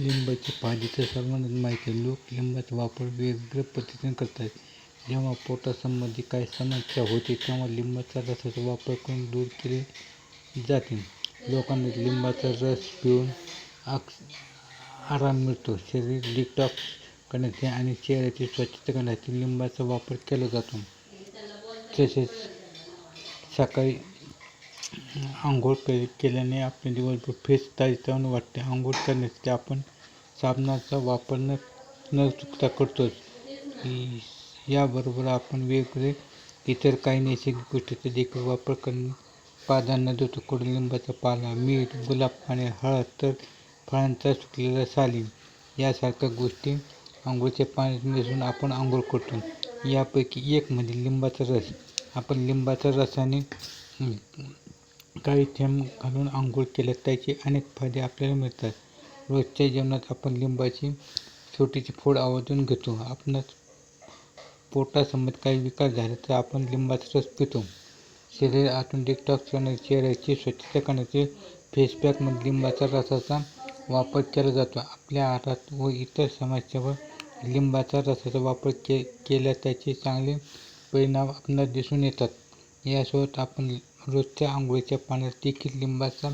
लिंबाची फायद्याचं सर्वांनाच माहिती आहे. लोक लिंबाचा वापर वेगवेगळ्या पद्धतीने करतात. जेव्हा पोटासंबंधी काही समस्या होते तेव्हा लिंबाच्या रसाचा वापर करून दूर केले जाते. लोकांना लिंबाचा रस पिऊन आक्स आराम मिळतो. शरीर डिटॉक्स करण्यासाठी आणि चेहऱ्याची स्वच्छता करण्यासाठी लिंबाचा वापर केला जातो. तसेच सकाळी आंघोळ के केल्याने आपले दिवसभर फ्रेश ताजेतवाने वाटते. आंघोळ करण्यासाठी आपण साबणाचा वापर न न चुकता करतोच. याबरोबर आपण वेगवेगळे इतर काही नैसर्गिक गोष्टीचा देखील वापर करणे प्राधान्य देतो. कडुलिंबाचा पाला मीठ गुलाब पाणी हळद तर फळांचा सुकलेला साली यासारख्या गोष्टी आंघोळच्या पाण्यात मिसळून आपण आंघोळ करतो. यापैकी एक म्हणजे लिंबाचा रस. आपण लिंबाच्या रसाने काही थेंब घालून आंघोळ केल्यास त्याचे अनेक फायदे आपल्याला मिळतात. रोजच्या जेवणात आपण लिंबाची छोटीची फोड आवर्जून घेतो. आपणास पोटासंबंधित काही विकार झाले तर आपण लिंबाचा रस पितो. शरीर आतून डिटॉक्स करण्याचे चेहऱ्याची स्वच्छता करण्याचे फेसपॅकमध्ये लिंबाच्या रसाचा वापर केला जातो. आपल्या आहारात व इतर समस्यावर लिंबाचा रसाचा वापर के केल्यास त्याचे चांगले परिणाम आपणास दिसून येतात. यासोबत आपण रोजच्या आंघोळीच्या पाण्यात देखील लिंबाचा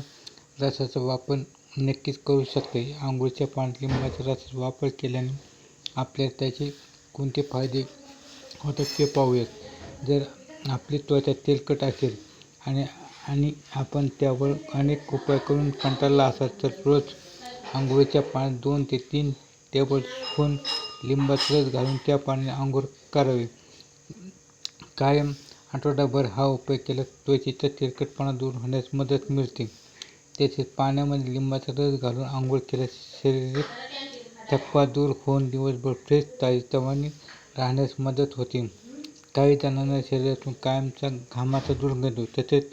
रसाचा वापर नक्कीच करू शकते. आंघोळीच्या पाण्यात लिंबाच्या रसाचा वापर केल्याने आपल्याला त्याचे कोणते फायदे होतात ते पाहूयात. जर आपली त्वचा तेलकट असेल आणि आणि आपण त्यावर अनेक उपाय करून कंटाळला असाल तर रोज आंघोळीच्या पाण्यात दोन ते तीन टेबल स्पून लिंबाचा रस घालून त्या पाण्याने आंघोळ करावी. कायम आठवडाभर हा उपाय केल्यास त्वचेचा तेलकटपणा दूर होण्यास मदत मिळते. तसेच पाण्यामध्ये लिंबाचा रस घालून आंघोळ केल्यास शरीर थकवा दूर होऊन दिवसभर फ्रेश ताजेतवाने राहण्यास मदत होते. काही जणांना शरीरातून कायमचा घामाचा दुर्गंध येतो. तसेच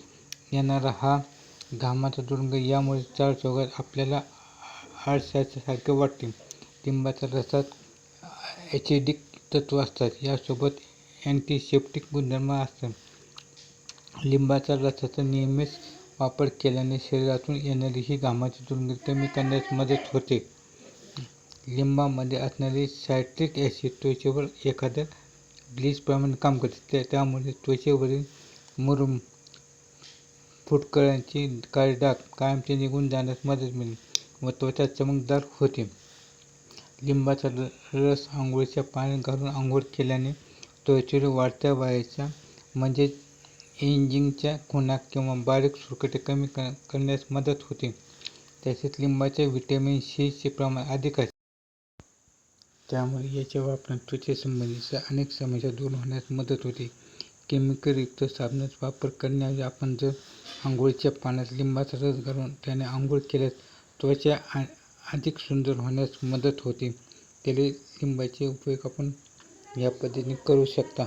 येणारा हा घामाचा दुर्गंध यामुळे चालचौघात आपल्याला आळसासारखे वाटते. लिंबाच्या रसात ॲसिडिक तत्व असतात. यासोबत अँटिसेप्टिक गुणधर्म असतात. लिंबाच्या रसाचा नियमित वापर केल्याने शरीरातून येणारी ही घामाची दुर्गंधी कमी करण्यास मदत होते. लिंबामध्ये असणारे सायट्रिक ॲसिड त्वचेवर एखाद्या ग्लीजप्रमाणे काम करते. त्या त्यामुळे त्वचेवरील मुरुम फुटकळ्यांची काळे डाग कायमचे निघून जाण्यास मदत मिळते व त्वचा चमकदार होते. लिंबाचा र रस आंघोळीच्या पाण्यात घालून आंघोळ केल्याने त्वचेवर वाढत्या वयाच्या म्हणजेच एजिंगच्या खुणा किंवा बारीक सुरकुत्या कमी कर करण्यास मदत होते. तसेच लिंबाच्या व्हिटॅमिन सीचे प्रमाण अधिक असते. त्यामुळे याच्या वापरात त्वचेसंबंधीच्या अनेक समस्या दूर होण्यास मदत होते. केमिकलयुक्त साबणाचा वापर करण्याऐवजी आपण जर आंघोळीच्या पाण्यात लिंबाचा रस घालून त्याने आंघोळ केल्यास त्वचा आ अधिक सुंदर होण्यास मदत होते. त्याला लिंबाचे उपयोग आपण ह्या पद्धतीने करू शकता.